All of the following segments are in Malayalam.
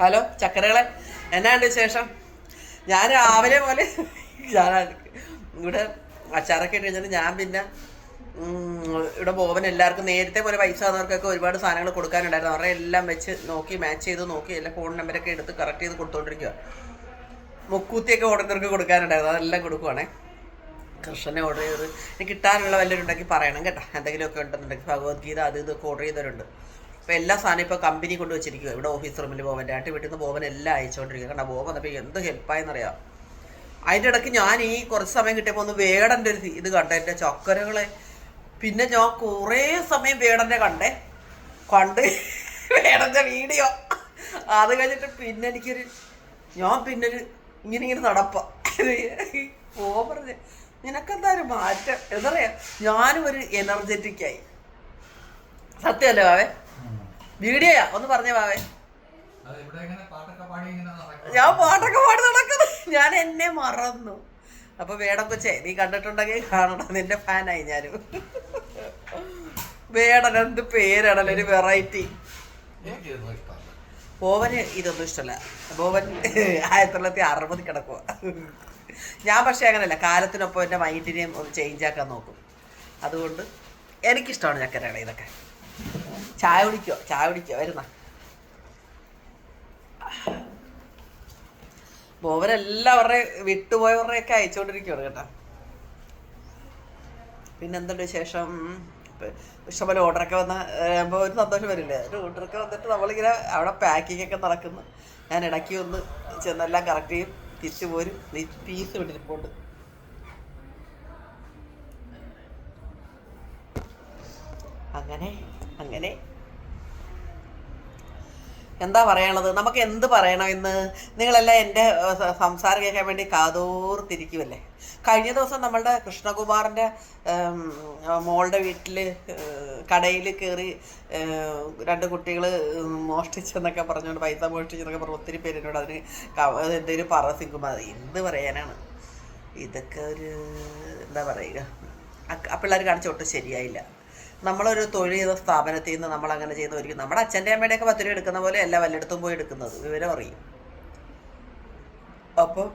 ഹലോ ചക്കരകളെ. എന്നാണ്ട് വിശേഷം? ഞാൻ രാവിലെ പോലെ ഞാൻ ഇവിടെ അച്ചാറൊക്കെ ഇട്ട് കഴിഞ്ഞാൽ ഞാൻ പിന്നെ ഇവിടെ ബോബൻ എല്ലാവർക്കും നേരത്തെ പോലെ പൈസ തന്നവർക്കൊക്കെ ഒരുപാട് സാധനങ്ങൾ കൊടുക്കാനുണ്ടായിരുന്നു. അവരുടെ എല്ലാം വെച്ച് നോക്കി മാച്ച് ചെയ്ത് നോക്കി എല്ലാ ഫോൺ നമ്പരൊക്കെ എടുത്ത് കറക്റ്റ് ചെയ്ത് കൊടുത്തോണ്ടിരിക്കുക മുക്കൂത്തിയൊക്കെ ഓടുന്നവർക്ക് കൊടുക്കാനുണ്ടായിരുന്നു. അതെല്ലാം കൊടുക്കുവാണേ. കൃഷ്ണനെ ഓർഡർ ചെയ്ത് കിട്ടാനുള്ള വല്ലവരുണ്ടെങ്കിൽ പറയണം കേട്ടോ. എന്തെങ്കിലുമൊക്കെ ഉണ്ടെന്നുണ്ടെങ്കിൽ ഭഗവത്ഗീത അത് ഇതൊക്കെ ഓർഡർ ചെയ്തവരുണ്ട്. അപ്പോൾ എല്ലാ സാധനം ഇപ്പോൾ കമ്പനി കൊണ്ട് വെച്ചിരിക്കുക ഇവിടെ ഓഫീസ് റൂമിൽ ബോബൻ ആട്ടി വീട്ടിൽ നിന്ന് ബോബൻ എല്ലാം അയച്ചുകൊണ്ടിരിക്കുക കാരണം ബോബൻ അപ്പോൾ എന്ത് ഹെൽപ്പായെന്നറിയാം? അതിന്റെ ഇടയ്ക്ക് ഞാൻ ഈ കുറച്ച് സമയം കിട്ടിയപ്പോൾ ഒന്ന് വേടന്റെ ഒരു ഇത് കണ്ട എന്റെ ചക്കരകളെ. പിന്നെ ഞാൻ കുറേ സമയം വേടന്റെ കണ്ടേ. കണ്ട് വേടന്റെ വീഡിയോ. അത് കഴിഞ്ഞിട്ട് പിന്നെ എനിക്കൊരു ഞാൻ പിന്നെ ഒരു ഇങ്ങനെ ഇങ്ങനെ നടപ്പ. പറഞ്ഞ് നിനക്കെന്താ ഒരു മാറ്റം? എന്താ പറയാ ഞാനും ഒരു എനർജറ്റിക് ആയി. സത്യമല്ലേ ബാവേ? വീഡിയോയാ ഒന്ന് പറഞ്ഞേ ബാവേ. ഞാൻ പാട്ടൊക്കെ പാടി നടക്കുന്നു ഞാൻ എന്നെ മറന്നു. അപ്പൊ വേടം കൊച്ചേ നീ കണ്ടിട്ടുണ്ടെങ്കിൽ കാണണം. നിന്റെ ഫാനായി ഞാനും. വേടൻ എന്ത് പേരാണല്ലോ ഒരു വെറൈറ്റി. ബോവന് ഇതൊന്നും ഇഷ്ടമല്ല. ബോവൻ ആയിരത്തി തൊള്ളായിരത്തി അറുപത് കിടക്കുക ഞാൻ പക്ഷേ അങ്ങനെയല്ല കാലത്തിനൊപ്പം എന്റെ മൈൻഡിനെയും ഒന്ന് ചേഞ്ച് ആക്കാൻ നോക്കും. അതുകൊണ്ട് എനിക്കിഷ്ടമാണ് ചക്കരയുടെ ഇതൊക്കെ. ചായ കുടിക്കോ ചായ കുടിക്കോ വരുന്ന. ബോവനെല്ലാവരുടെ വിട്ടുപോയവരുടെയൊക്കെ അയച്ചുകൊണ്ടിരിക്കുകയാണ് കേട്ടോ. പിന്നെ എന്തുണ്ട് വിശേഷം? ഇപ്പൊ ഇഷ്ടംപോലെ ഓർഡറൊക്കെ വന്ന അപ്പോൾ ഒരു സന്തോഷം വരില്ലേ? ഒരു ഓർഡറൊക്കെ വന്നിട്ട് നമ്മളിങ്ങനെ അവിടെ പാക്കിംഗ് ഒക്കെ നടക്കുന്നു. ഞാൻ ഇടയ്ക്ക് ഒന്ന് ചെന്നെല്ലാം കറക്റ്റ് ചെയ്യും തിരിച്ചു പോരും പീസ് വിട്ടിരിപ്പുണ്ട് അങ്ങനെ അങ്ങനെ. എന്താ പറയാനുള്ളത് നമുക്ക് എന്ത് പറയണമെന്ന് നിങ്ങളെല്ലാം എന്റെ സംസാരം കേൾക്കാൻ വേണ്ടി കാതോർത്തിരിക്കുമല്ലേ കഴിഞ്ഞ ദിവസം നമ്മളുടെ കൃഷ്ണകുമാറിന്റെ മോളുടെ വീട്ടിൽ കടയിൽ കയറി രണ്ട് കുട്ടികൾ മോഷ്ടിച്ചെന്നൊക്കെ പറഞ്ഞുകൊണ്ട് പൈസ മോഷ്ടിച്ചെന്നൊക്കെ പറഞ്ഞു ഒത്തിരി പേര് എന്നോട് അതിന് എന്തെങ്കിലും പറ സിംഗുമാർ എന്ത് പറയാനാണ്? ഇതൊക്കെ ഒരു എന്താ പറയുക? ആ- പിള്ളേർ കാണിച്ച ശരിയായില്ല. നമ്മളൊരു തൊഴിൽ ചെയ്ത സ്ഥാപനത്തിൽ നിന്ന് നമ്മൾ അങ്ങനെ ചെയ്യുന്ന ഒരിക്കലും നമ്മുടെ അച്ഛന്റെ അമ്മയുടെയൊക്കെ പത്ത് രൂപ എടുക്കുന്ന പോലെ അല്ല വല്ലയിടത്തും പോയി എടുക്കുന്നത്. വിവരം അറിയും. അപ്പോൾ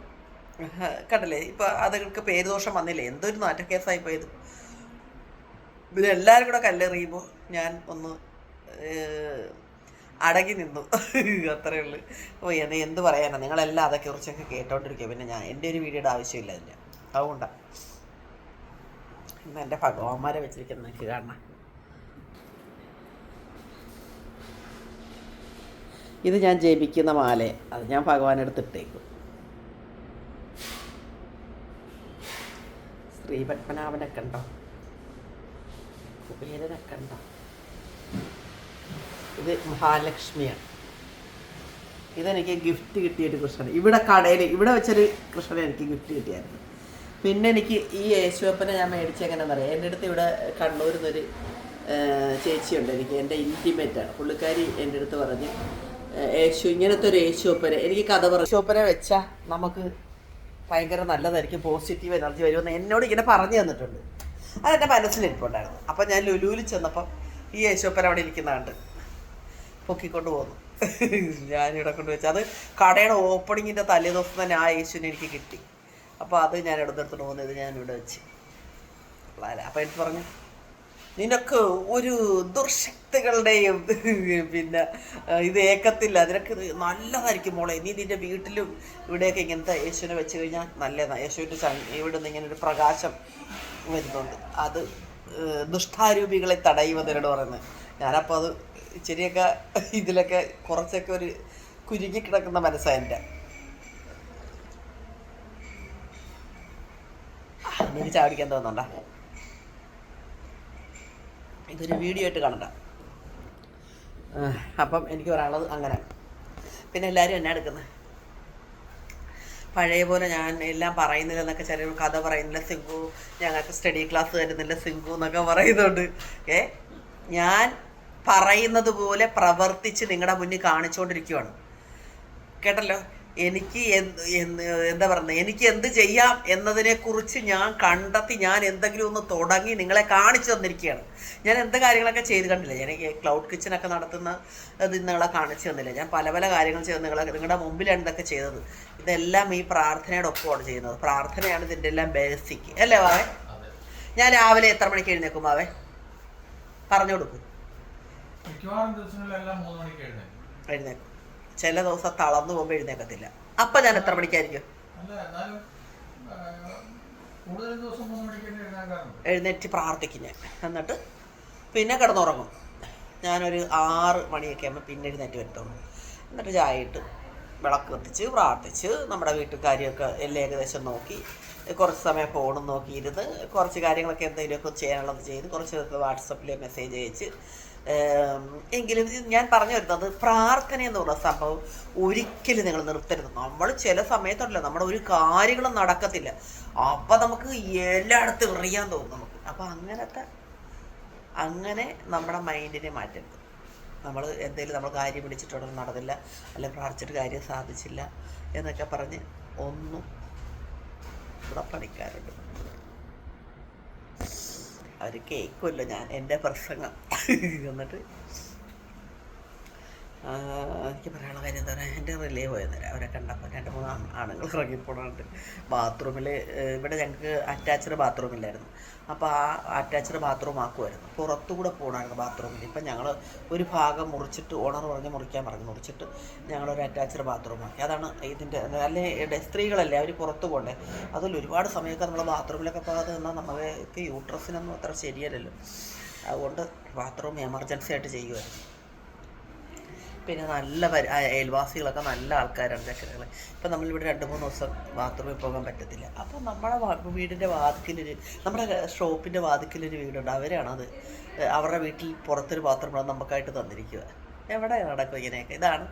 കണ്ടല്ലേ? ഇപ്പം അതുങ്ങൾക്ക് പേര് ദോഷം വന്നില്ലേ? എന്തൊരു നാറ്റ കേസായി പോയത്. പിന്നെ എല്ലാവരും കൂടെ കല്ലെറിയുമ്പോൾ ഞാൻ ഒന്ന് അടങ്ങി നിന്നു. അത്രേ ഉള്ളൂ. ഓ എന്നെ എന്ത് പറയാനാണ് നിങ്ങളെല്ലാം അതൊക്കെ കുറിച്ചൊക്കെ കേട്ടോണ്ടിരിക്കുക പിന്നെ ഞാൻ എന്റെ ഒരു വീഡിയോയുടെ ആവശ്യമില്ല അതിന്റെ അതുകൊണ്ടാണ് എന്റെ ഭഗവാന്മാരെ വെച്ചിരിക്കുന്ന എനിക്ക് കാണാം ഇത് ഞാൻ ജപിക്കുന്ന മാല അത് ഞാൻ ഭഗവാനെടുത്ത് ഇട്ടേക്കും. ശ്രീ പത്മനാഭനെ കണ്ടോ? കുബേരനെ കണ്ടോ? ഇത് മഹാലക്ഷ്മിയാണ്. ഇതെനിക്ക് ഗിഫ്റ്റ് കിട്ടിയിട്ട് കൃഷ്ണൻ ഇവിടെ കടയിൽ ഇവിടെ വെച്ചൊരു കൃഷ്ണൻ എനിക്ക് ഗിഫ്റ്റ് കിട്ടിയായിരുന്നു. പിന്നെ എനിക്ക് ഈ യേശുവപ്പനെ ഞാൻ മേടിച്ച പറയാം. എന്റെ അടുത്ത് ഇവിടെ കണ്ണൂരിൽ നിന്നൊരു ചേച്ചിയുണ്ട്. എനിക്ക് എന്റെ ഇന്റിമേറ്റാണ്. പുള്ളിക്കാരി എന്റെ അടുത്ത് പറഞ്ഞ് യേശു ഇങ്ങനത്തെ ഒരു യേശുവപ്പനെ എനിക്ക് കഥ പറഞ്ഞു യേശുവപ്പനെ വെച്ചാൽ നമുക്ക് ഭയങ്കര നല്ലതായിരിക്കും. പോസിറ്റീവ് എനർജി വരുമെന്ന് എന്നോട് ഇങ്ങനെ പറഞ്ഞു തന്നിട്ടുണ്ട്. അതെന്റെ മനസ്സിലിരിപ്പുണ്ടായിരുന്നു. അപ്പം ഞാൻ ലുലുവിൽ ചെന്നപ്പം ഈ യേശുവപ്പൻ അവിടെ ഇരിക്കുന്നതുണ്ട് പൊക്കിക്കൊണ്ട് പോന്നു. ഞാനിവിടെ കൊണ്ട് വെച്ചാൽ അത് കടയുടെ ഓപ്പണിങ്ങിന്റെ തലേ ദിവസം തന്നെ ആ യേശുവിനെ എനിക്ക് കിട്ടി. അപ്പോൾ അത് ഞാൻ എടുത്തെടുത്തോണ്ട് പോകുന്നത് ഞാൻ ഇവിടെ വെച്ച്. അപ്പോൾ എനിക്ക് പറഞ്ഞു. നിനക്ക് ഒരു ദുർശക്തികളുടെയും പിന്നെ ഇത് ഏക്കത്തില്ല. നിനക്ക് നല്ലതായിരിക്കും മോളെ. നീ നിന്റെ വീട്ടിലും ഇവിടെയൊക്കെ ഇങ്ങനത്തെ യേശുവിനെ വെച്ച് കഴിഞ്ഞാൽ നല്ലതാണ് യേശുവിന്റെ ഇവിടെ നിന്ന് ഇങ്ങനെ ഒരു പ്രകാശം വരുന്നുണ്ട്. അത് ദുഷ്ടാരൂപികളെ തടയുമെന്നതിനോട് പറയുന്നത് ഞാനപ്പോൾ അത് ഇച്ചിരിയൊക്കെ ഇതിലൊക്കെ കുറച്ചൊക്കെ ഒരു കുരുങ്ങി കിടക്കുന്ന മനസ്സാണ് എന്റെ. എനിക്ക് ചാടിക്കാൻ തോന്നണ്ട. ഇതൊരു വീഡിയോ ആയിട്ട് കാണണ്ട. അപ്പം എനിക്ക് പറയാനുള്ളത് അങ്ങനെ. പിന്നെ എല്ലാവരും എന്നാ എടുക്കുന്നത് പഴയ പോലെ ഞാൻ എല്ലാം പറയുന്നില്ല എന്നൊക്കെ ചില കഥ പറയുന്നില്ല സിംഗു ഞങ്ങൾക്ക് സ്റ്റഡി ക്ലാസ് തരുന്നില്ല സിംഗു എന്നൊക്കെ പറയുന്നുണ്ട്. ഏ? ഞാൻ പറയുന്നത് പോലെ പ്രവർത്തിച്ച് നിങ്ങളുടെ മുന്നിൽ കാണിച്ചുകൊണ്ടിരിക്കുവാണ് കേട്ടല്ലോ? എനിക്ക് എന്ത് പറയുന്നത്? എനിക്ക് എന്ത് ചെയ്യാം എന്നതിനെ കുറിച്ച് ഞാൻ കണ്ടെത്തി ഞാൻ എന്തെങ്കിലും ഒന്ന് തുടങ്ങി നിങ്ങളെ കാണിച്ചു തന്നിരിക്കുകയാണ്. ഞാൻ എന്ത് കാര്യങ്ങളൊക്കെ ചെയ്ത് കണ്ടില്ല. ഞാൻ ക്ലൗഡ് കിച്ചനൊക്കെ നടത്തുന്ന ഇത് നിങ്ങളെ കാണിച്ചു തന്നില്ല. ഞാൻ പല പല കാര്യങ്ങൾ ചെയ്ത് നിങ്ങളെ നിങ്ങളുടെ മുമ്പിലാണ് ഇതൊക്കെ ചെയ്തത്? ഇതെല്ലാം ഈ പ്രാർത്ഥനയുടെ ഒപ്പമാണ് ചെയ്യുന്നത്. പ്രാർത്ഥനയാണ് ഇതിന്റെ എല്ലാം ബേസിക് അല്ലേ വാവേ ഞാൻ രാവിലെ എത്ര മണിക്ക് എഴുന്നേക്കും വാവേ പറഞ്ഞു കൊടുക്കും. എഴുന്നേക്കും ചില ദിവസം തളർന്നു പോകുമ്പോൾ എഴുന്നേക്കത്തില്ല. അപ്പൊ ഞാൻ എത്ര മണിക്കായിരിക്കും? എഴുന്നേറ്റ് പ്രാർത്ഥിക്കും ഞാൻ. എന്നിട്ട് പിന്നെ കിടന്നുറങ്ങും. ഞാനൊരു ആറ് മണിയൊക്കെ ആകുമ്പോൾ പിന്നെ എഴുന്നേറ്റ് വരുത്തുള്ളൂ. എന്നിട്ട് ചായ ഇട്ട് വിളക്ക് കത്തിച്ച് പ്രാർത്ഥിച്ച് നമ്മുടെ വീട്ടുകാരിയൊക്കെ എല്ലാം ഏകദേശം നോക്കി കുറച്ച് സമയം ഫോണും നോക്കിയിരുന്ന് കുറച്ച് കാര്യങ്ങളൊക്കെ എന്തെങ്കിലുമൊക്കെ ചെയ്യാനുള്ളത് ചെയ്ത് കുറച്ച് വാട്സപ്പിൽ മെസ്സേജ് അയച്ച് എങ്കിലും ഞാൻ പറഞ്ഞു വരുന്നത് പ്രാർത്ഥന എന്ന് സംഭവം ഒരിക്കലും നിങ്ങൾ നിർത്തരുത്. നമ്മൾ ചില സമയത്തുണ്ടല്ലോ നമ്മുടെ ഒരു കാര്യങ്ങളും നടക്കത്തില്ല. അപ്പം നമുക്ക് എല്ലായിടത്തും എറിയാൻ തോന്നും നമുക്ക്. അപ്പം അങ്ങനത്തെ അങ്ങനെ നമ്മുടെ മൈൻഡിനെ മാറ്റരുത്. നമ്മൾ എന്തെങ്കിലും നമ്മൾ കാര്യം പിടിച്ചിട്ടുണ്ടെങ്കിൽ നടന്നില്ല അല്ലെ പ്രാർത്ഥിച്ചിട്ട് കാര്യം സാധിച്ചില്ല എന്നൊക്കെ പറഞ്ഞ് ഒന്നും ഇവിടെ പണിക്കാരുണ്ട് അവർ കേൾക്കുമല്ലോ ഞാൻ എന്റെ പ്രസംഗം. എന്നിട്ട് എനിക്ക് പറയാനുള്ള കാര്യം എന്താ പറയുക എന്റെ റിലേ പോയെന്നേരം അവരെ കണ്ടപ്പോൾ രണ്ട് മൂന്ന് ആണ്- ആണുങ്ങൾ ഇറങ്ങിപ്പോണുണ്ട്. ബാത്റൂമിൽ ഇവിടെ ഞങ്ങൾക്ക് അറ്റാച്ച്ഡ് ബാത്റൂമില്ലായിരുന്നു അപ്പോൾ ആ അറ്റാച്ച്ഡ് ബാത്റൂം ആക്കുമായിരുന്നു. പുറത്തുകൂടെ പോകണമായിരുന്നു ബാത്റൂമിൽ ഇപ്പം ഞങ്ങൾ ഒരു ഭാഗം മുറിച്ചിട്ട് ഓണർ പറഞ്ഞ് മുറിക്കാൻ പറഞ്ഞു. മുറിച്ചിട്ട് ഞങ്ങളൊരു അറ്റാച്ച്ഡ് ബാത്റൂം ആക്കി. അതാണ് ഇതിന്റെ അല്ലെ സ്ത്രീകളല്ലേ അവർ പുറത്ത് പോകണ്ടേ അതിൽ ഒരുപാട് സമയമൊക്കെ നമ്മൾ ബാത്റൂമിലൊക്കെ പോകാതെ നിന്നാൽ നമുക്ക് യൂട്രസിനൊന്നും അത്ര ശരിയല്ലല്ലോ. അതുകൊണ്ട് ബാത്റൂം എമർജൻസി ആയിട്ട് ചെയ്യുമായിരുന്നു. പിന്നെ നല്ല അയൽവാസികളൊക്കെ നല്ല ആൾക്കാരാണ് ചക്കരകൾ ഇപ്പം നമ്മളിവിടെ രണ്ട് മൂന്ന് ദിവസം ബാത്റൂമിൽ പോകാൻ പറ്റത്തില്ല. അപ്പം നമ്മുടെ വീടിന്റെ വാതിക്കലൊരു നമ്മുടെ ഷോപ്പിന്റെ വാതിക്കലൊരു വീടുണ്ട്. അവരാണത്. അവരുടെ വീട്ടിൽ പുറത്തൊരു പാത്രമാണ് നമുക്കായിട്ട് തന്നിരിക്കുക എവിടെ നടക്കും ഇങ്ങനെയൊക്കെ? ഇതാണ്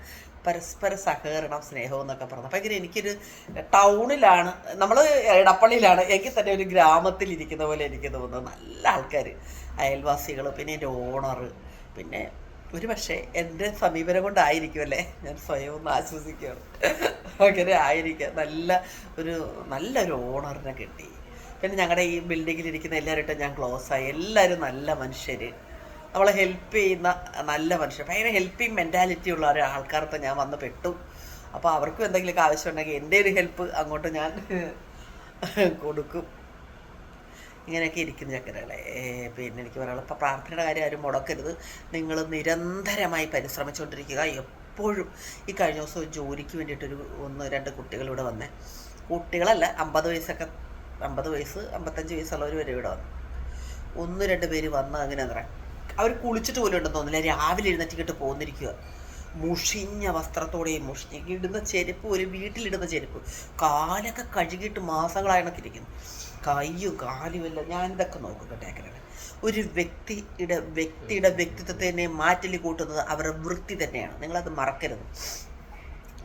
പരസ്പര സഹകരണം സ്നേഹവും എന്നൊക്കെ പറഞ്ഞത്. അപ്പം ഇങ്ങനെ എനിക്കൊരു ടൗണിലാണ് നമ്മൾ ഇടപ്പള്ളിയിലാണ് എങ്കിൽ തന്നെ ഒരു ഗ്രാമത്തിൽ ഇരിക്കുന്ന പോലെ എനിക്ക് തോന്നുന്നത്. നല്ല ആൾക്കാർ അയൽവാസികൾ പിന്നെ എന്റെ ഓണർ പിന്നെ ഒരു പക്ഷേ എന്റെ സമീപനം കൊണ്ടായിരിക്കും അല്ലേ? ഞാൻ സ്വയം ഒന്ന് ആശ്വസിക്കുകയാണ്. അങ്ങനെ ആയിരിക്കാം. നല്ല ഒരു നല്ലൊരു ഓണറിനെ കിട്ടി. പിന്നെ ഞങ്ങളുടെ ഈ ബിൽഡിങ്ങിൽ ഇരിക്കുന്ന എല്ലാവരുമായിട്ട് ഞാൻ ക്ലോസ് ആയി. എല്ലാവരും നല്ല മനുഷ്യർ നമ്മളെ ഹെൽപ്പ് ചെയ്യുന്ന നല്ല മനുഷ്യർ ഭയങ്കര ഹെൽപ്പിംഗ് മെന്റാലിറ്റി ഉള്ള ഒരു ആൾക്കാർക്ക് ഞാൻ വന്ന് പെട്ടു. അപ്പോൾ അവർക്കും എന്തെങ്കിലുമൊക്കെ ആവശ്യമുണ്ടെങ്കിൽ എന്റെ ഒരു ഹെൽപ്പ് അങ്ങോട്ട് ഞാൻ കൊടുക്കും. ഇങ്ങനെയൊക്കെ ഇരിക്കുന്നു ചക്കരകളെ. പിന്നെ എനിക്ക് പറയാനുള്ളത് ഇപ്പോൾ പ്രാർത്ഥനയുടെ കാര്യം ആരും മുടക്കരുത്. നിങ്ങൾ നിരന്തരമായി പരിശ്രമിച്ചുകൊണ്ടിരിക്കുക. എപ്പോഴും ഈ കഴിഞ്ഞ ദിവസം ജോലിക്ക് വേണ്ടിയിട്ടൊരു ഒന്ന് രണ്ട് കുട്ടികൾ ഇവിടെ വന്നേ. കുട്ടികളല്ല അമ്പത് വയസ്സൊക്കെ അമ്പത് വയസ്സ് അമ്പത്തഞ്ച് വയസ്സുള്ളവർ വരെ ഇവിടെ വന്നു. ഒന്ന് രണ്ട് പേര് വന്ന് അങ്ങനെ അവർ കുളിച്ചിട്ട് പോലും ഉണ്ടെന്ന് തോന്നില്ല രാവിലെ എഴുന്നേറ്റിട്ട് പോന്നിരിക്കുക മുഷിഞ്ഞ വസ്ത്രത്തോടെ മുഷിഞ്ഞ ഇടുന്ന ചെരുപ്പ് ഒരു വീട്ടിലിടുന്ന ചെരുപ്പ്. കാലൊക്കെ കഴുകിയിട്ട് മാസങ്ങളായി ഇരിക്കുന്നു കയ്യും കാലും എല്ലാം ഞാനിതൊക്കെ നോക്കും ഒരു വ്യക്തിയുടെ വ്യക്തിയുടെ വ്യക്തിത്വത്തിനെ മാറ്റലി കൂട്ടുന്നത് അവരുടെ വൃത്തി തന്നെയാണ്. നിങ്ങളത് മറക്കരുത്.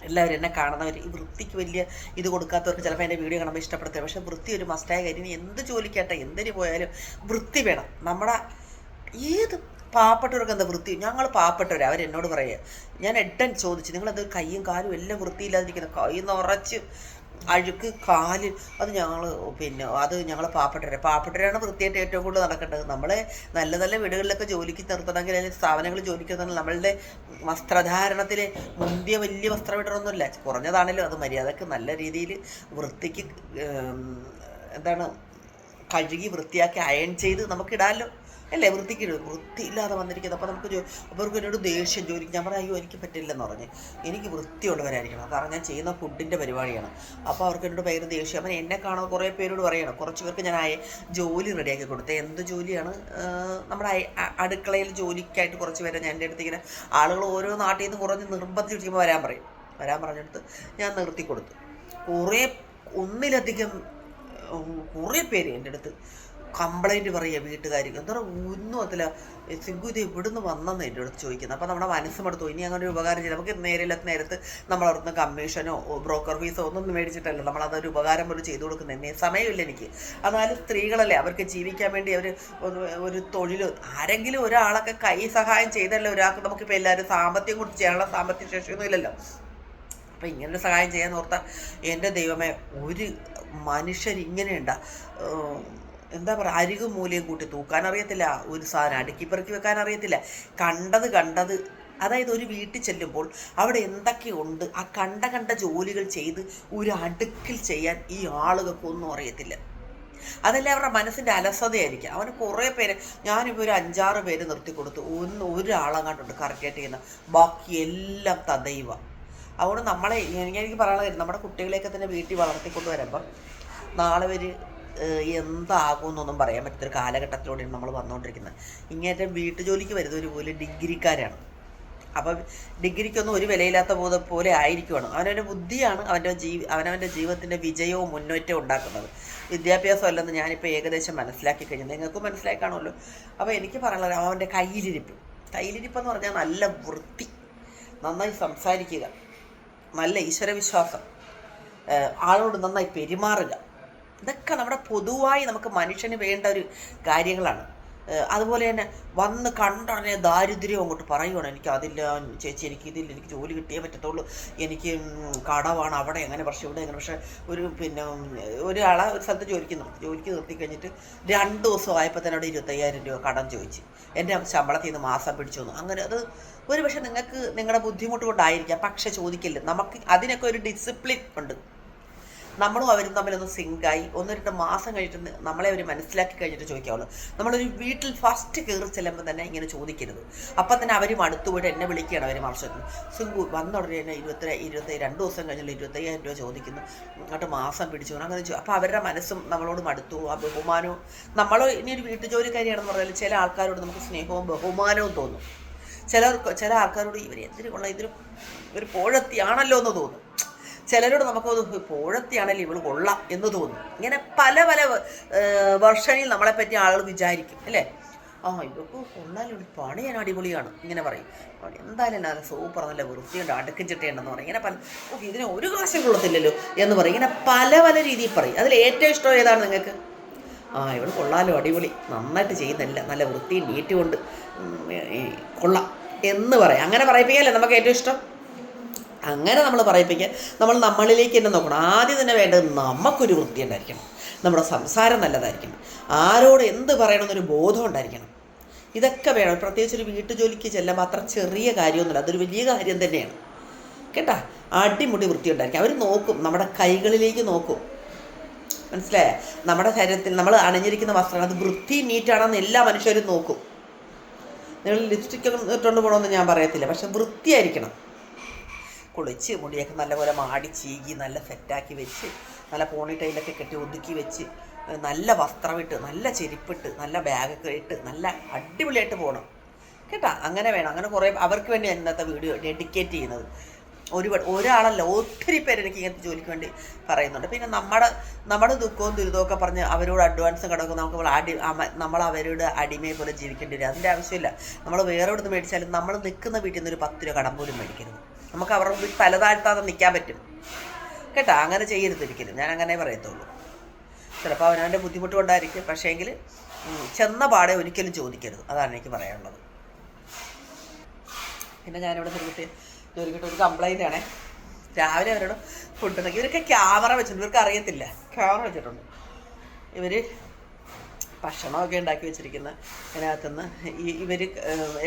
എല്ലാവരും എന്നെ കാണുന്നവർ ഈ വൃത്തിക്ക് വലിയ ഇത് കൊടുക്കാത്തവർക്ക് ചിലപ്പോൾ എന്റെ വീഡിയോ കാണുമ്പോൾ ഇഷ്ടപ്പെടുത്തില്ല പക്ഷേ വൃത്തി ഒരു മസ്റ്റായ കാര്യം. എന്ത് ജോലിക്കാട്ടെ എന്തിന് പോയാലും വൃത്തി വേണം. നമ്മുടെ ഏത് പാവപ്പെട്ടവർക്ക് എന്താ വൃത്തി? ഞങ്ങൾ പാവപ്പെട്ടവർ അവരെന്നോട് പറയുക ഞാൻ എട്ടൻ ചോദിച്ചു. നിങ്ങളത് കയ്യും കാലും എല്ലാം വൃത്തിയില്ലാതിരിക്കുന്ന? കൈ നിറച്ച് അഴുക്ക് കാൽ. അത് ഞങ്ങൾ പിന്നെ അത് ഞങ്ങൾ പാവപ്പെട്ടവരെ. പാവപ്പെട്ടവരാണ് വൃത്തിയായിട്ട് ഏറ്റവും കൂടുതൽ നടക്കേണ്ടത്. നമ്മളെ നല്ല നല്ല വീടുകളിലൊക്കെ ജോലിക്ക് നിർത്തണമെങ്കിൽ അല്ലെങ്കിൽ സ്ഥാപനങ്ങളിൽ ജോലിക്ക് നിർത്തണമെങ്കിൽ നമ്മളുടെ വസ്ത്രധാരണത്തിൽ മുന്തിയ വലിയ വസ്ത്രം ഇടണമെന്നില്ല കുറഞ്ഞതാണല്ലോ. അത് മര്യാദയ്ക്ക് നല്ല രീതിയിൽ വൃത്തിക്ക് എന്താണ് കഴുകി വൃത്തിയാക്കി അയൺ ചെയ്ത് നമുക്കിടാമല്ലോ അല്ലേ? വൃത്തിക്ക് വൃത്തിയില്ലാതെ വന്നിരിക്കുന്നത് അപ്പോൾ നമുക്ക് അവർക്ക് എന്നോട് ദേഷ്യം ജോലി ഞാൻ പറയാം എനിക്ക് പറ്റില്ലെന്ന് പറഞ്ഞ്. എനിക്ക് വൃത്തിയുള്ളവരായിരിക്കണം. കാരണം ഞാൻ ചെയ്യുന്ന ഫുഡിന്റെ പരിപാടിയാണ്. അപ്പോൾ അവർക്ക് എന്നോട് ഭയങ്കര ദേഷ്യം. അവൻ എന്നെ കാണാൻ കുറേ പേരോട് പറയണം. കുറച്ച് പേർക്ക് ഞാൻ ജോലി റെഡിയാക്കി കൊടുത്തത് എന്ത് ജോലിയാണ്? നമ്മുടെ അടുക്കളയിൽ ജോലിക്കായിട്ട് കുറച്ച് പേരെ ഞാൻ എന്റെ അടുത്ത് ഇങ്ങനെ ആളുകൾ ഓരോ നാട്ടിൽ നിന്ന് കുറഞ്ഞ് നിർബന്ധിച്ചിരിക്കുമ്പോൾ വരാൻ പറയും. വരാൻ പറഞ്ഞെടുത്ത് ഞാൻ നിർത്തി കൊടുത്തു. കുറേ ഒന്നിലധികം കുറേ പേര് എന്റെ അടുത്ത് കംപ്ലൈന്റ് പറയുക വീട്ടുകാർക്ക് എന്താ പറയുക ഒന്നും അതില്ല സിഗു ഇത് ഇവിടുന്ന് വന്നെന്ന് എന്റെ അടുത്ത് ചോദിക്കുന്നത്. അപ്പോൾ നമ്മുടെ മനസ്സുമെടുത്തു ഇനി അങ്ങനെ ഒരു ഉപകാരം ചെയ്ത് നമുക്ക് നേരില്ലാത്ത നേരത്ത് നമ്മൾ അവിടുന്ന് കമ്മീഷനോ ബ്രോക്കർ ഫീസോ ഒന്നും മേടിച്ചിട്ടല്ല. നമ്മൾ അതൊരു ഉപകാരം പോലും ചെയ്തു കൊടുക്കുന്നത് എന്നെ സമയമില്ല എനിക്ക്. എന്നാലും സ്ത്രീകളല്ലേ അവർക്ക് ജീവിക്കാൻ വേണ്ടി അവർ ഒരു തൊഴിൽ ആരെങ്കിലും ഒരാളൊക്കെ കൈ സഹായം ചെയ്തല്ലോ ഒരാൾക്ക് നമുക്കിപ്പോൾ എല്ലാവരും സാമ്പത്തികം കൊടുത്ത് ചെയ്യാനുള്ള സാമ്പത്തിക ശേഷിയൊന്നും ഇല്ലല്ലോ. അപ്പം ഇങ്ങനൊരു സഹായം ചെയ്യാൻ ഓർത്താൽ എന്റെ ദൈവമേ ഒരു മനുഷ്യരിങ്ങനെയുണ്ട. എന്താ പറയുക അരികും മൂലയും കൂട്ടി തൂക്കാൻ അറിയത്തില്ല ഒരു സാധനം അടുക്കി പെറുക്കി വെക്കാൻ അറിയത്തില്ല കണ്ടത് കണ്ടത് അതായത് ഒരു വീട്ടിൽ ചെല്ലുമ്പോൾ അവിടെ എന്തൊക്കെയുണ്ട് ആ കണ്ട കണ്ട ജോലികൾ ചെയ്ത് ഒരു അടുക്കിൽ ചെയ്യാൻ ഈ ആളുകൾക്കൊന്നും അറിയത്തില്ല. അതല്ലേ അവരുടെ മനസ്സിന്റെ അലസതയായിരിക്കും. അവന് കുറേ പേര് ഞാനിപ്പോൾ ഒരു അഞ്ചാറ് പേര് നിർത്തി കൊടുത്തു. ഒന്ന് ഒരാളങ്ങാട്ടുണ്ട് കറക്റ്റായിട്ട് ചെയ്യുന്ന. ബാക്കി എല്ലാം തദൈവ അതുകൊണ്ട് നമ്മളെ എനിക്ക് പറയാനുള്ള നമ്മുടെ കുട്ടികളെയൊക്കെ തന്നെ വീട്ടിൽ വളർത്തിക്കൊണ്ട് വരുമ്പം നാളെ ഒരു എന്താകുമെന്നൊന്നും പറയാൻ പറ്റാത്തൊരു കാലഘട്ടത്തിലൂടെയാണ് നമ്മൾ വന്നുകൊണ്ടിരിക്കുന്നത്. ഇങ്ങേറ്റം വീട്ടുജോലിക്ക് വരുന്നവർ പോലും ഡിഗ്രിക്കാരാണ്. അപ്പം ഡിഗ്രിക്കൊന്നും ഒരു വിലയില്ലാത്ത പോലെ പോലെ ആയിരിക്കുവാണ്. അവനവന്റെ ബുദ്ധിയാണ് അവന്റെ ജീവി അവനവന്റെ ജീവിതത്തിന്റെ വിജയവും മുന്നേറ്റവും ഉണ്ടാക്കുന്നത്. വിദ്യാഭ്യാസം അല്ലെന്ന് ഞാനിപ്പോൾ ഏകദേശം മനസ്സിലാക്കി കഴിഞ്ഞു. നിങ്ങൾക്കും മനസ്സിലായി കാണുമല്ലോ. അപ്പോൾ എനിക്ക് പറയാനുള്ളത് അവന്റെ കയ്യിലിരിപ്പ്. കയ്യിലിരിപ്പെന്ന് പറഞ്ഞാൽ നല്ല വൃത്തി നന്നായി സംസാരിക്കുക നല്ല ഈശ്വരവിശ്വാസം ആളോട് നന്നായി പെരുമാറുക ഇതൊക്കെ നമ്മുടെ പൊതുവായി നമുക്ക് മനുഷ്യന് വേണ്ട ഒരു കാര്യങ്ങളാണ്. അതുപോലെ തന്നെ വന്ന് കണ്ടുടനെ ദാരിദ്ര്യം അങ്ങോട്ട് പറയുവാണ്. എനിക്ക് അതില്ല ചേച്ചി എനിക്ക് ഇതില്ല എനിക്ക് ജോലി കിട്ടിയേ പറ്റത്തുള്ളൂ. എനിക്ക് കടവാണ് അവിടെ എങ്ങനെ പക്ഷേ ഇവിടെ എങ്ങനെ പക്ഷേ ഒരു പിന്നെ ഒരാളെ ഒരു സ്ഥലത്ത് ജോലിക്ക് നിർത്തി ജോലിക്ക് നിർത്തി കഴിഞ്ഞിട്ട് രണ്ട് ദിവസം ആയപ്പോൾ തന്നെ അവിടെ ഇരുപത്തയ്യായിരം രൂപ കടം ചോദിച്ച്. എന്റെ ശമ്പളത്തിൽ നിന്ന് മാസം പിടിച്ചു വന്നു. അങ്ങനെ അത് ഒരു പക്ഷേ നിങ്ങൾക്ക് നിങ്ങളുടെ ബുദ്ധിമുട്ട് കൊണ്ടായിരിക്കാം. പക്ഷെ ചോദിക്കില്ല. നമുക്ക് അതിനൊക്കെ ഒരു ഡിസിപ്ലിൻ ഉണ്ട്. നമ്മളും അവരും തമ്മിലൊന്ന് സിങ്കായി ഒന്ന് രണ്ട് മാസം കഴിഞ്ഞിട്ട് നമ്മളെ അവർ മനസ്സിലാക്കി കഴിഞ്ഞിട്ട് ചോദിക്കാവുള്ളൂ. നമ്മളൊരു വീട്ടിൽ ഫസ്റ്റ് കയറി ചെല്ലുമ്പോൾ തന്നെ ഇങ്ങനെ ചോദിക്കരുത്. അപ്പം തന്നെ അവരും അടുത്ത് പോയിട്ട് എന്നെ വിളിക്കുകയാണ് അവർ മറച്ചു സിങ്കു വന്ന ഉടനെ തന്നെ ഇരുപത്തി ഇരുപത്തി രണ്ട് ദിവസം കഴിഞ്ഞുള്ള ഇരുപത്തയ്യായിരം രൂപ ചോദിക്കുന്നു. എന്നിട്ട് മാസം പിടിച്ചു. അങ്ങനെ അപ്പോൾ അവരുടെ മനസ്സും നമ്മളോട് മടുത്തു ആ ബഹുമാനവും നമ്മൾ ഇനി ഒരു വീട്ടുജോലിക്കാരിയാണെന്ന് പറഞ്ഞാൽ ചില ആൾക്കാരോട് നമുക്ക് സ്നേഹവും ബഹുമാനവും തോന്നും. ചിലർക്ക് ചില ആൾക്കാരോട് ഇവർ എന്തിനുള്ള ഇതൊരു ഒരു പോഴത്തിയാണല്ലോ എന്ന് തോന്നും. ചിലരോട് നമുക്ക് പോഴത്തിയാണല്ലോ ഇവൾ കൊള്ളാം എന്ന് തോന്നും. ഇങ്ങനെ പല പല വർഷനിൽ നമ്മളെപ്പറ്റി ആളുകൾ വിചാരിക്കും അല്ലേ? ആ ഇവർക്ക് കൊള്ളാലോ പണി ഞാൻ അടിപൊളിയാണ് ഇങ്ങനെ പറയും. എന്തായാലും നല്ല സൂപ്പർ നല്ല വൃത്തിയുണ്ട് അടുക്കിച്ചിട്ടുണ്ടെന്ന് പറയും. ഇങ്ങനെ പല ഓക്കെ ഇതിന് ഒരു കാശം കൊള്ളത്തില്ലല്ലോ എന്ന് പറയും. ഇങ്ങനെ പല പല രീതിയിൽ പറയും. അതിൽ ഏറ്റവും ഇഷ്ടം ഏതാണ് നിങ്ങൾക്ക്? ആ ഇവൾ കൊള്ളാലോ അടിപൊളി. നന്നായിട്ട് ചെയ്യുന്നില്ല നല്ല വൃത്തിയും നീറ്റുകൊണ്ട് കൊള്ളാം എന്ന് പറയാം. അങ്ങനെ പറയിപ്പിക്കാനല്ലേ നമുക്ക് ഏറ്റവും ഇഷ്ടം? അങ്ങനെ നമ്മൾ പറയിപ്പിക്കാൻ നമ്മൾ നമ്മളിലേക്ക് തന്നെ നോക്കണം. ആദ്യം തന്നെ വേണ്ടത് നമുക്കൊരു വൃത്തി ഉണ്ടായിരിക്കണം. നമ്മുടെ സംസാരം നല്ലതായിരിക്കണം. ആരോട് എന്ത് പറയണമെന്നൊരു ബോധം ഉണ്ടായിരിക്കണം. ഇതൊക്കെ വേണം. പ്രത്യേകിച്ച് ഒരു വീട്ടുജോലിക്ക് ചെല്ലുമ്പോൾ അത്ര ചെറിയ കാര്യമൊന്നുമില്ല. അതൊരു വലിയ കാര്യം തന്നെയാണ്. കേട്ടാ? അടിമുടി വൃത്തി ഉണ്ടായിരിക്കും. അവർ നോക്കും. നമ്മുടെ കൈകളിലേക്ക് നോക്കും. മനസ്സിലായ? നമ്മുടെ ശരീരത്തിൽ നമ്മൾ അണിഞ്ഞിരിക്കുന്ന വസ്ത്രങ്ങൾ അത് വൃത്തി നീറ്റാണെന്ന് എല്ലാ മനുഷ്യരും നോക്കും. നിങ്ങൾ ലിപ്സ്റ്റിക് ഒക്കെ ഇട്ടുകൊണ്ട് പോകണമെന്ന് ഞാൻ പറയത്തില്ല. പക്ഷെ വൃത്തിയായിരിക്കണം. കുളിച്ച് മുടിയൊക്കെ നല്ലപോലെ മാടി ചീകി നല്ല സെറ്റാക്കി വെച്ച് നല്ല പോണി ടൈലൊക്കെ കെട്ടി ഒതുക്കി വെച്ച് നല്ല വസ്ത്രമിട്ട് നല്ല ചെരുപ്പിട്ട് നല്ല ബാഗൊക്കെ ഇട്ട് നല്ല അടിപൊളിയായിട്ട് പോകണം കേട്ടാ? അങ്ങനെ വേണം. അങ്ങനെ കുറേ അവർക്ക് വേണ്ടി ഇന്നത്തെ വീഡിയോ ഡെഡിക്കേറ്റ് ചെയ്യുന്നത്. ഒരു ഒരാളല്ല ഒത്തിരി പേര് എനിക്ക് ഇങ്ങനത്തെ ജോലിക്ക് വേണ്ടി പറയുന്നുണ്ട്. പിന്നെ നമ്മുടെ നമ്മുടെ ദുഃഖവും ദുരിതവും ഒക്കെ പറഞ്ഞ് അവരോട് അഡ്വാൻസും കിടക്കും നമുക്ക് അടി നമ്മൾ അവരോട് അടിമയെ പോലെ ജീവിക്കേണ്ടി വരും. അതിന്റെ ആവശ്യമില്ല. നമ്മൾ വേറെ ഇവിടുന്ന് മേടിച്ചാലും നമ്മൾ നിൽക്കുന്ന വീട്ടിൽ നിന്ന് ഒരു പത്ത് രൂപ കടം പോലും മേടിക്കരുത്. നമുക്ക് അവരുടെ മുമ്പിൽ തല താഴ്ത്താതെ നിൽക്കാൻ പറ്റും. കേട്ടോ? അങ്ങനെ ചെയ്യരുത് ഒരിക്കലും. ഞാൻ അങ്ങനെ പറയത്തുള്ളൂ. ചിലപ്പോൾ അവനവന്റെ ബുദ്ധിമുട്ട് കൊണ്ടായിരിക്കും പക്ഷേങ്കിൽ ചെന്ന പാടെ ഒരിക്കലും ചോദിക്കരുത്. അതാണ് എനിക്ക് പറയാനുള്ളത്. പിന്നെ ഞാനിവിടെ നിർത്തി ജോലിക്കിട്ട് ഒരു കംപ്ലൈന്റ് ആണേ. രാവിലെ അവരോട് ഫുഡ് ഉണ്ടാക്കി. ഇവരൊക്കെ ക്യാമറ വെച്ചിട്ടുണ്ട്. ഇവർക്ക് അറിയത്തില്ല. ക്യാമറ വെച്ചിട്ടുണ്ട്. ഇവർ ഭക്ഷണമൊക്കെ ഉണ്ടാക്കി വെച്ചിരിക്കുന്ന. ഇതിനകത്തുനിന്ന് ഈ ഇവർ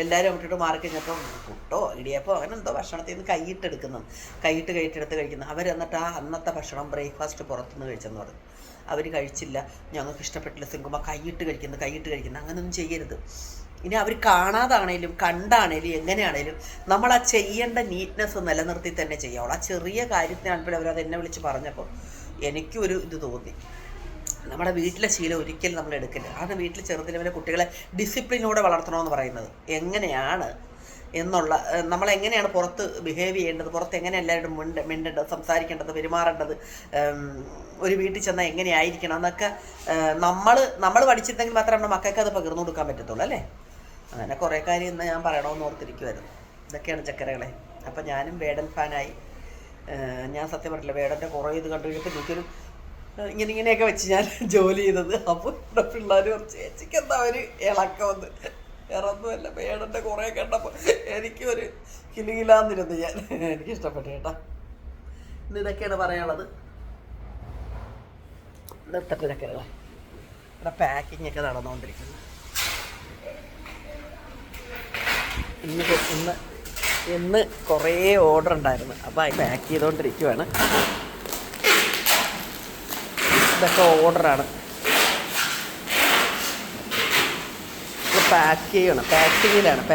എല്ലാവരും വിട്ടിട്ട് മാറി കഴിഞ്ഞപ്പോൾ പുട്ടോ ഇടിയപ്പോ അങ്ങനെ എന്തോ ഭക്ഷണത്തിൽ നിന്ന് കൈയിട്ടെടുക്കുന്നു. കൈയിട്ട് കൈയിട്ടെടുത്ത് കഴിക്കുന്നു. അവർ എന്നിട്ട് ആ അന്നത്തെ ഭക്ഷണം ബ്രേക്ക്ഫാസ്റ്റ് പുറത്തുനിന്ന് കഴിച്ചെന്ന് പറഞ്ഞു. അവർ കഴിച്ചില്ല. ഞങ്ങൾക്ക് ഇഷ്ടപ്പെട്ടില്ല സിങ്കുമ്പോൾ കൈയിട്ട് കഴിക്കുന്നു കൈയിട്ട് കഴിക്കുന്നു. അങ്ങനൊന്നും ചെയ്യരുത്. ഇനി അവർ കാണാതാണേലും കണ്ടാണേലും എങ്ങനെയാണേലും നമ്മൾ ആ ചെയ്യേണ്ട നീറ്റ്നെസ് നിലനിർത്തി തന്നെ ചെയ്യാവുള്ളൂ ആ ചെറിയ കാര്യത്തിനാണെങ്കിൽ അവരത് എന്നെ വിളിച്ച് പറഞ്ഞപ്പോൾ എനിക്കൊരു ഇത് തോന്നി. നമ്മുടെ വീട്ടിലെ ശീലം ഒരിക്കലും നമ്മൾ എടുക്കില്ല. അത് വീട്ടിൽ ചെറുതിലെ കുട്ടികളെ ഡിസിപ്ലിനോടെ വളർത്തണമെന്ന് പറയുന്നത്. എങ്ങനെയാണ് എന്നുള്ള നമ്മൾ എങ്ങനെയാണ് പുറത്ത് ബിഹേവ് ചെയ്യേണ്ടത്? പുറത്ത് എങ്ങനെ എല്ലാവരും മിണ്ട മിണ്ടേണ്ടത്? സംസാരിക്കേണ്ടത്? പെരുമാറേണ്ടത്? ഒരു വീട്ടിൽ ചെന്നാൽ എങ്ങനെയായിരിക്കണം എന്നൊക്കെ നമ്മൾ നമ്മൾ പഠിച്ചിരുന്നെങ്കിൽ മാത്രമേ നമ്മുടെ മക്കൾക്ക് അത് പകർന്നു കൊടുക്കാൻ പറ്റത്തുള്ളൂ അല്ലേ? അങ്ങനെ കുറേ കാര്യം ഇന്ന് ഞാൻ പറയണമെന്ന് ഓർത്തിരിക്കുമായിരുന്നു ഇതൊക്കെയാണ് ചക്കരകളെ. അപ്പം ഞാനും വേടൻ ഫാനായി. ഞാൻ സത്യം പറഞ്ഞില്ല വേടന്റെ കുറേ ഇത് കണ്ടു. കഴിഞ്ഞപ്പോൾ എനിക്കൊരു ഇങ്ങനെ ഇങ്ങനെയൊക്കെ വെച്ച് ഞാൻ ജോലി ചെയ്തത്. അപ്പോൾ ഇവിടെ പിള്ളേർ കുറച്ച് ചേച്ചിക്ക് എന്താ ഒരു ഇളക്കം വന്ന്? വേറെ ഒന്നുമല്ല വേടന്റെ കുറേ കണ്ടപ്പോൾ എനിക്കൊരു കിലുകിലാന്നിരുന്നു ഞാൻ. എനിക്ക് ഇഷ്ടപ്പെട്ടു കേട്ടോ. ഇന്ന് ഇതൊക്കെയാണ് പറയാനുള്ളത്. നിർത്തട്ടെ ഇവിടെ പാക്കിംഗ് ഒക്കെ നടന്നുകൊണ്ടിരിക്കുന്നു ഇന്ന് ഇന്ന് ഇന്ന് കുറേ ഓർഡർ ഉണ്ടായിരുന്നു. അപ്പോൾ അത് പാക്ക് ചെയ്തുകൊണ്ടിരിക്കുവാണ് ഇതൊക്കെ ഓർഡറാണ്. പാക്ക് ചെയ്യണം. പാക്കിങ്ങിലാണ്.